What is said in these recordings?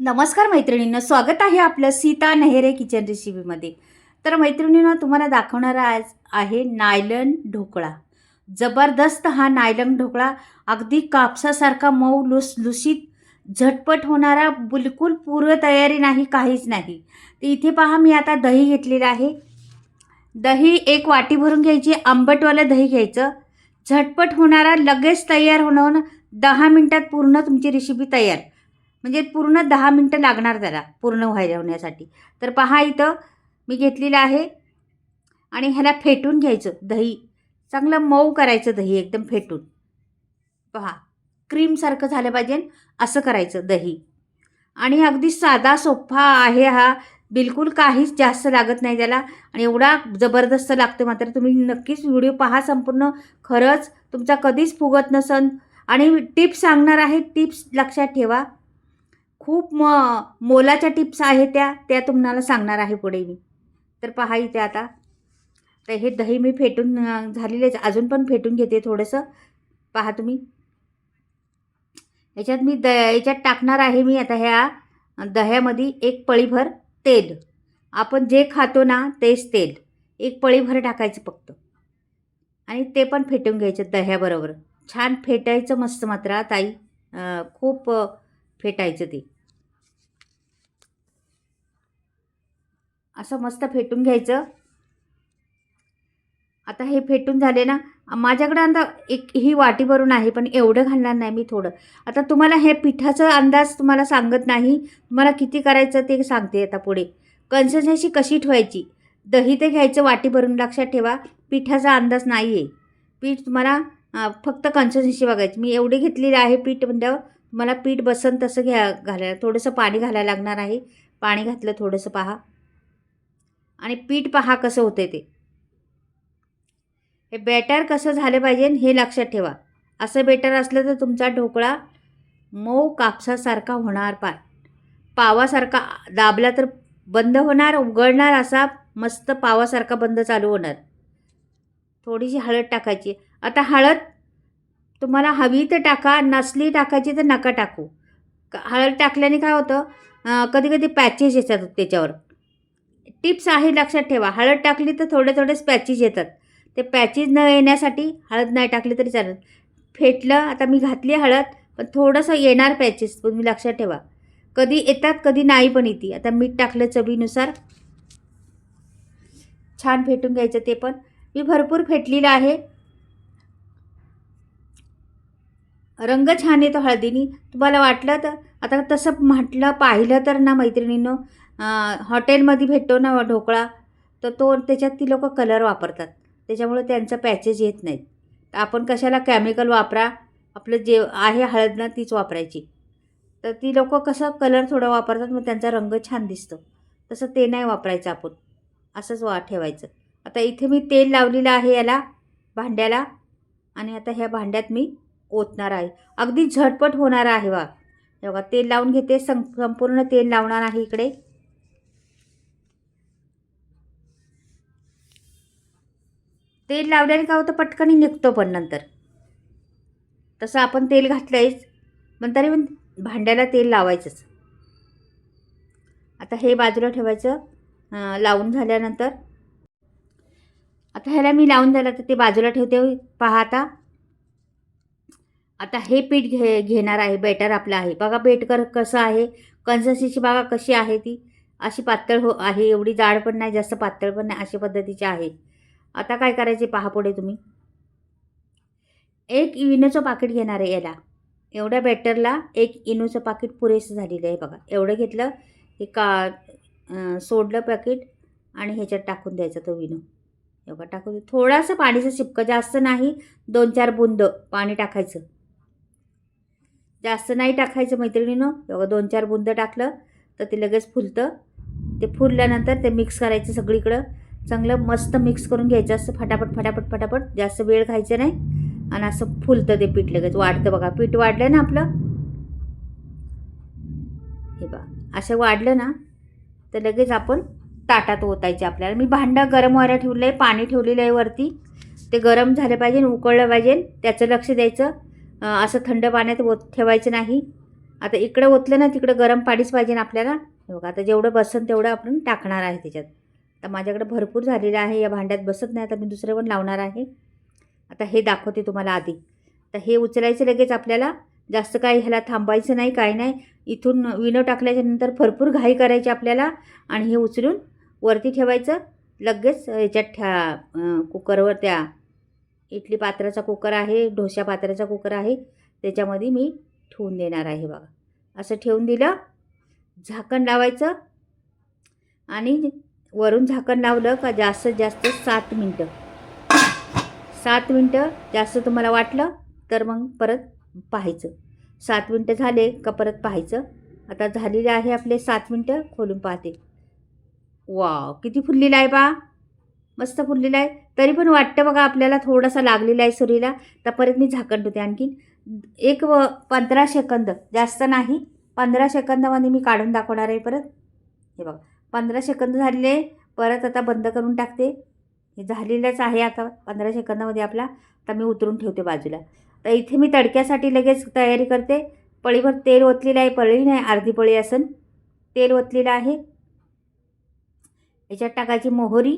नमस्कार मैत्रिणींना स्वागत आहे आपलं सीता नेहरे किचन रेसिपीमध्ये. तर मैत्रिणींना तुम्हाला दाखवणारा आज आहे नायलन ढोकळा. जबरदस्त हा नायलन ढोकळा. अगदी कापसासारखा मऊ लुस लुसीत झटपट होणारा बिलकुल पूर्वतयारी नाही काहीच नाही. तर इथे पहा मी आता दही घेतलेलं आहे. दही एक वाटी भरून घ्यायची आंबटवालं दही घ्यायचं. झटपट होणारा लगेच तयार होणं दहा मिनटात पूर्ण तुमची रेसिपी तयार. म्हणजे पूर्ण दहा मिनटं लागणार त्याला पूर्ण व्हायला होण्यासाठी. तर पहा इथं मी घेतलेलं आहे. आणि ह्याला फेटून घ्यायचं दही. चांगलं मऊ करायचं दही एकदम फेटून. पहा क्रीमसारखं झालं पाहिजे असं करायचं दही. आणि अगदी साधा सोफा आहे हा. बिलकुल काहीच जास्त लागत नाही त्याला. आणि एवढा जबरदस्त लागतो मात्र तुम्ही नक्कीच व्हिडिओ पहा संपूर्ण. खरंच तुमचा कधीच फुगत नसन. आणि टिप्स सांगणार आहे टिप्स लक्षात ठेवा. खूप म मोलाच्या टिप्स आहेत त्या त्या तुम्हाला सांगणार आहे पुढे मी. तर पहा इथे आता. तर हे दही मी फेटून झालेलेच अजून पण फेटून घेते थोडंसं. पहा तुम्ही. याच्यात मी द याच्यात टाकणार आहे मी आता ह्या दह्यामध्ये एक पळीभर तेल. आपण जे खातो ना तेच तेल. एक पळीभर टाकायचं फक्त. आणि ते पण फेटून घ्यायचं दह्याबरोबर. छान फेटायचं मस्त मात्र ताई. खूप फेटायचं ते. असं मस्त फेटून घ्यायचं. आता हे फेटून झाले ना माझ्याकडं आता एक ही वाटी भरून आहे पण एवढं घालणार नाही मी थोडं. आता तुम्हाला हे पिठाचा अंदाज तुम्हाला सांगत नाही तुम्हाला किती करायचं ते सांगते आता पुढे. कन्सिस्टन्सी कशी ठेवायची? दही ते घ्यायचं वाटी भरून लक्षात ठेवा. पिठाचा अंदाज नाही आहे पीठ तुम्हाला फक्त कन्सिस्टन्सी बघायची. मी एवढे घेतलेले आहे पीठ म्हणजे मला पीठ बसन तसं घ्या घालायला. थोडंसं पाणी घालायला लागणार आहे. पाणी घातलं थोडंसं पहा. आणि पीठ पहा कसं होतं ते. हे बॅटर कसं झालं पाहिजे हे लक्षात ठेवा. असं बेटर असलं तर तुमचा ढोकळा मऊ कापसासारखा होणार पा पावासारखा दाबला तर बंद होणार उघडणार असा मस्त पावासारखा बंद चालू होणार. थोडीशी हळद टाकायची. आता हळद तुम्हाला हवी तर टाका नसली टाकायची तर नका टाकू. हळद टाकल्याने काय होतं? कधी कधी पॅचेस येतात त्याच्यावर. टिप्स आहे लक्षात ठेवा. हळद टाकली तर थोडे थोडेच पॅचेस येतात. ते पॅचेस न येण्यासाठी हळद नाही टाकली तरी चालेल. फेटलं आता मी घातली हळद पण थोडंसं येणार पॅचेस तुम्ही लक्षात ठेवा. कधी येतात कधी नाही पण येते. आता मीठ टाकलं चवीनुसार. छान फेटून घ्यायचं ते पण. मी भरपूर फेटलेलं आहे. रंग छान येतो हळदीनी. तुम्हाला वाटलं तर आता तसं म्हटलं पाहिलं तर ना मैत्रिणींनो हॉटेलमध्ये भेटतो ना ढोकळा तर तो त्याच्यात ती लोकं कलर वापरतात. त्याच्यामुळे त्यांचं पॅचेस येत नाहीत. तर आपण कशाला केमिकल वापरा? आपलं जे आहे हळद ना तीच वापरायची. तर ती लोकं कसं कलर थोडं वापरतात मग त्यांचा रंग छान दिसतो. तसं ते नाही वापरायचं आपण. असंच वा ठेवायचं. आता इथे मी तेल लावलेलं आहे याला भांड्याला. आणि आता ह्या भांड्यात मी ओतणार आहे. अगदी झटपट होणार आहे वा हे बघा तेल लावून घेते. सं संपूर्ण तेल लावणार आहे इकडे. तेल लावल्याने काय होतं? पटकन निघतो पण नंतर. तसं आपण तेल घातलंयच. पण तरी पण भांड्याला तेल लावायचंच. आता हे बाजूला ठेवायचं. लावून झाल्यानंतर. आता ह्याला मी लावून झालं तर ते बाजूला ठेवते. पहा आता. आता हे पीठ घे घेणार आहे बेटर आपलं आहे. बघा बेटकर कसं आहे कन्सिस्टन्सी बघा कशी आहे ती. अशी पातळ हो आहे एवढी जाड पण नाही जास्त पातळ पण नाही अशा पद्धतीची आहे. आता काय करायचे पहा पुढे तुम्ही. एक इनोचं पाकिट घेणार आहे याला. एवढ्या बॅटरला एक इनोचं पाकिट पुरेसं झालेलं आहे बघा. एवढं घेतलं हे का सोडलं पॅकेट आणि ह्याच्यात टाकून द्यायचा तो विनो एवढा टाकून दे. थोडासा पाणीचं शिपकं जास्त नाही दोन चार बुंद पाणी टाकायचं. जास्त नाही टाकायचं मैत्रिणीनं. एवढं दोन चार बुंद टाकलं तर ते लगेच फुलतं. ते फुलल्यानंतर ते मिक्स करायचं सगळीकडं. चांगलं मस्त मिक्स करून घ्यायचं. असं फटाफट फटाफट फटाफट. जास्त वेळ खायचं नाही. आणि असं फुलतं ते पीठ लगेच. वाढतं बघा. पीठ वाढलं ना आपलं? हे बघा. असं वाढलं ना तर लगेच आपण ताटात ओतायचे आपल्याला. मी भांडं गरम व्हायला ठेवलं आहे पाणी ठेवलेलं आहे वरती. ते गरम झालं पाहिजे उकळलं पाहिजे. त्याचं लक्ष द्यायचं. असं थंड पाण्यात ओत ठेवायचं नाही. आता इकडं ओतलं ना तिकडं गरम पाणीच पाहिजे ना आपल्याला. हे बघा आता जेवढं बसन तेवढं आपण टाकणार आहे त्याच्यात. आता माझ्याकडे भरपूर झालेलं आहे या भांड्यात बसत नाही आता मी दुसरं पण लावणार आहे. आता हे दाखवते तुम्हाला आधी. तर हे उचलायचं लगेच आपल्याला. जास्त काही ह्याला थांबायचं नाही काय नाही. इथून विनो टाकल्याच्या नंतर भरपूर घाई करायची आपल्याला आणि हे उचलून वरती ठेवायचं. लगेच ह्याच्यात ठ्या कुकरवर त्या इडली पात्राचा कुकर आहे ढोशा पात्राचा कुकर आहे त्याच्यामध्ये मी ठेवून देणार आहे बघा. असं ठेवून दिलं झाकण लावायचं आणि वरून झाकण लावलं का जास्तीत जास्त सात मिनटं. सात मिनटं जास्त तुम्हाला वाटलं तर मग परत पाहायचं. सात मिनटं झाले का परत पाहायचं. आता झालेले आहे आपले सात मिनटं खोलून पाहते. वा किती फुललेलं आहे बा. मस्त फुललेला आहे. तरी पण वाटतं बघा आपल्याला थोडासा लागलेला आहे सुरीला. तर परत मी झाकण ठेवते आणखीन. एक व पंधरा सेकंद जास्त नाही. पंधरा सेकंदामध्ये मी काढून दाखवणार आहे परत. हे बघा पंधरा सेकंद झालेले परत आता बंद करून टाकते. हे झालेलंच आहे आता पंधरा सेकंदामध्ये आपला. आता मी उतरून ठेवते बाजूला. तर इथे मी तडक्यासाठी लगेच तयारी करते. पळीभर तेल ओतलेलं आहे. पळी नाही अर्धी पळी असन. तेल ओतलेलं आहे. याच्यात टाकायची मोहरी.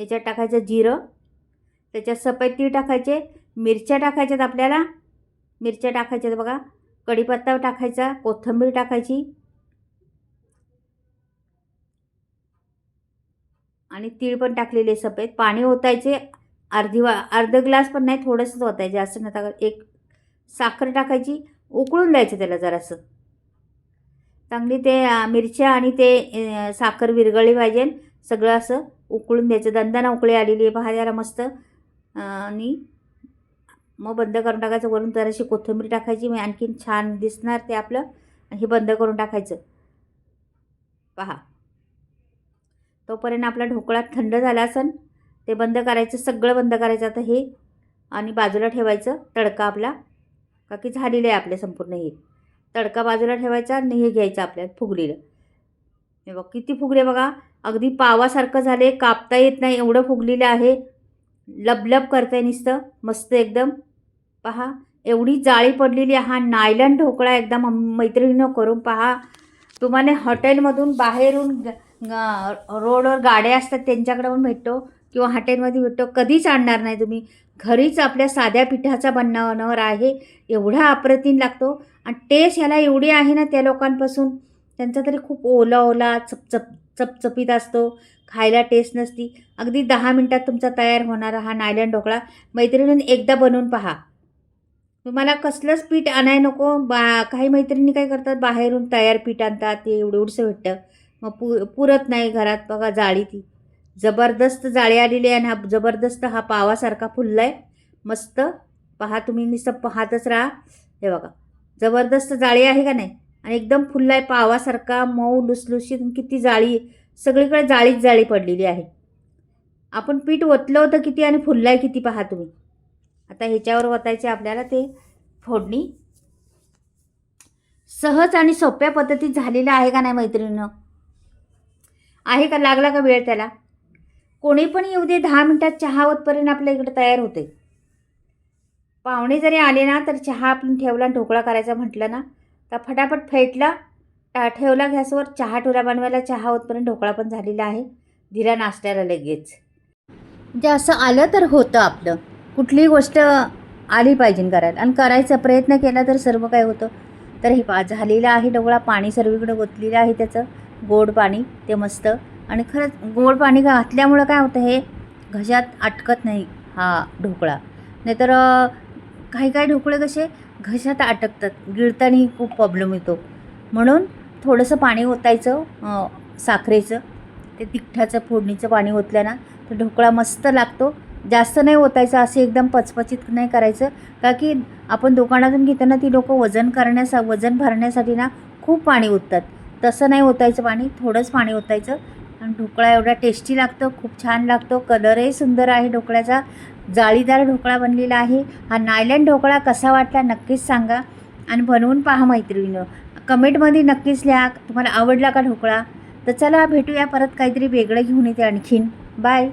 याच्यात टाकायचं जिरं त्याच्यात सफेद तीळ टाकायचे मिरच्या टाकायच्यात आपल्याला मिरच्या टाकायच्यात बघा कढीपत्ता टाकायचा कोथिंबीर टाकायची. आणि तीळ पण टाकलेले सफेद. पाणी ओतायचे अर्धी वा अर्ध ग्लास पण नाही थोडंसंच ओतायचे. असं नका एक साखर टाकायची उकळून द्यायचं त्याला जरासं. चांगली ते मिरच्या आणि ते साखर विरघळली पाहिजे. सगळं असं उकळून द्यायचं. दंदाना उकळी आलेली आहे. पहा जरा मस्त. आणि मग बंद करून टाकायचं. वरून जराशी कोथिंबीर टाकायची. मग आणखीन छान दिसणार ते आपलं. आणि हे बंद करून टाकायचं. पहा. तोपर्यंत आपला ढोकळा थंड झाला असन ते बंद करायचं. सगळं बंद करायचं आता हे. आणि बाजूला ठेवायचं तडका आपला. का की झालेलं आहे आपलं संपूर्ण हे. तडका बाजूला ठेवायचा आणि हे घ्यायचं आपल्याला फुगलेलं. हे बघ किती फुगले बघा. अगदी पावासारखं झाले कापता येत नाही एवढं फुगलेलं आहे. लबलब आहे नुसतं मस्त एकदम. पहा एवढी जाळी पडलेली आहे. हा नायलन ढोकळा एकदा मैत्रिणीनं करून पहा. तुम्हाला हॉटेलमधून बाहेरून ग- रोडवर गाड्या असतात त्यांच्याकडे पण भेटतो किंवा हॉटेलमध्ये भेटतो कधीच आणणार नाही तुम्ही. घरीच आपल्या साध्या पिठाचा बनवणार आहे एवढा अप्रतिम लागतो. आणि टेस्ट ह्याला एवढी आहे ना त्या लोकांपासून त्यांचा तरी खूप ओला ओला चपचप चपचपीत असतो खायला टेस्ट नसती. अगदी दहा मिनटात तुमचा तयार होणारा हा नायलन ढोकळा मैत्रिणींनी एकदा बनवून पहा. तुम्हाला कसलंच पीठ आणाय नको बा काही मैत्रिणी काय करतात बाहेरून तयार पीठ आणतात ते एवढं उडसं भेटतं. मग पु पुरत नाही घरात बघा जाळी ती. जबरदस्त जाळी आलेली आहे आणि हा जबरदस्त हा पावासारखा फुलला आहे मस्त. पहा तुम्ही नुसतं पाहतच राहा. हे बघा. जबरदस्त जाळी आहे का नाही? आणि एकदम फुललाय आहे पावासारखा मऊ लुसलुशीत किती जाळी सगळीकडे जाळीच जाळी पडलेली आहे. आपण पीठ ओतलं होतं किती आणि फुललाय आहे किती पहा तुम्ही. आता ह्याच्यावर ओतायचे आपल्याला ते फोडणी. सहज आणि सोप्या पद्धतीत झालेलं आहे का नाही मैत्रिणीनं? आहे का? लागला का वेळ त्याला? कोणी पण येऊ दे दहा मिनटात चहा होतपर्यंत आपल्या इकडे तयार होते पाहुणे जरी आले ना तर चहा आपण ठेवला आणि ढोकळा करायचा म्हटलं ना तर फटाफट फेटला टा ठेवला गॅसवर. चहा ठेवला बनवायला चहा होतपर्यंत ढोकळा पण झालेला आहे. दिला नाश्त्याला लगेच. म्हणजे असं आलं तर होतं आपलं. कुठलीही गोष्ट आली पाहिजे करायला. आणि करायचा प्रयत्न केला तर सर्व काय होतं. तर हे पा झालेलं आहे ढोकळा. पाणी सर्वीकडे गोतलेलं आहे त्याचं. गोड पाणी ते मस्त. आणि खरंच गोड पाणी घातल्यामुळं काय होतं हे? घशात अटकत नाही हा ढोकळा. नाहीतर काही काही ढोकळे कसे घशात अटकतात. गिळतानाही खूप प्रॉब्लेम येतो. म्हणून थोडंसं पाणी ओतायचं साखरेचं. ते तिखटाचं फोडणीचं पाणी ओतल्यानं तर ढोकळा मस्त लागतो. जास्त नाही ओतायचं असे एकदम पचपचित नाही करायचं. का की आपण दुकानातून घेताना ती लोकं वजन करण्यासा वजन भरण्यासाठी ना खूप पाणी ओततात. तसं नाही ओतायचं पाणी थोडंच पाणी ओतायचं. आणि ढोकळा एवढा टेस्टी लागतो खूप छान लागतो. कलरही सुंदर आहे ढोकळ्याचा. जाळीदार ढोकळा बनलेला आहे. हा नायलँड ढोकळा कसा वाटला नक्कीच सांगा. आणि बनवून पहा मैत्रिणीनं. कमेंटमध्ये नक्कीच लिहा. तुम्हाला आवडला का ढोकळा? तर चला भेटूया परत काहीतरी वेगळं घेऊन येते आणखीन. बाय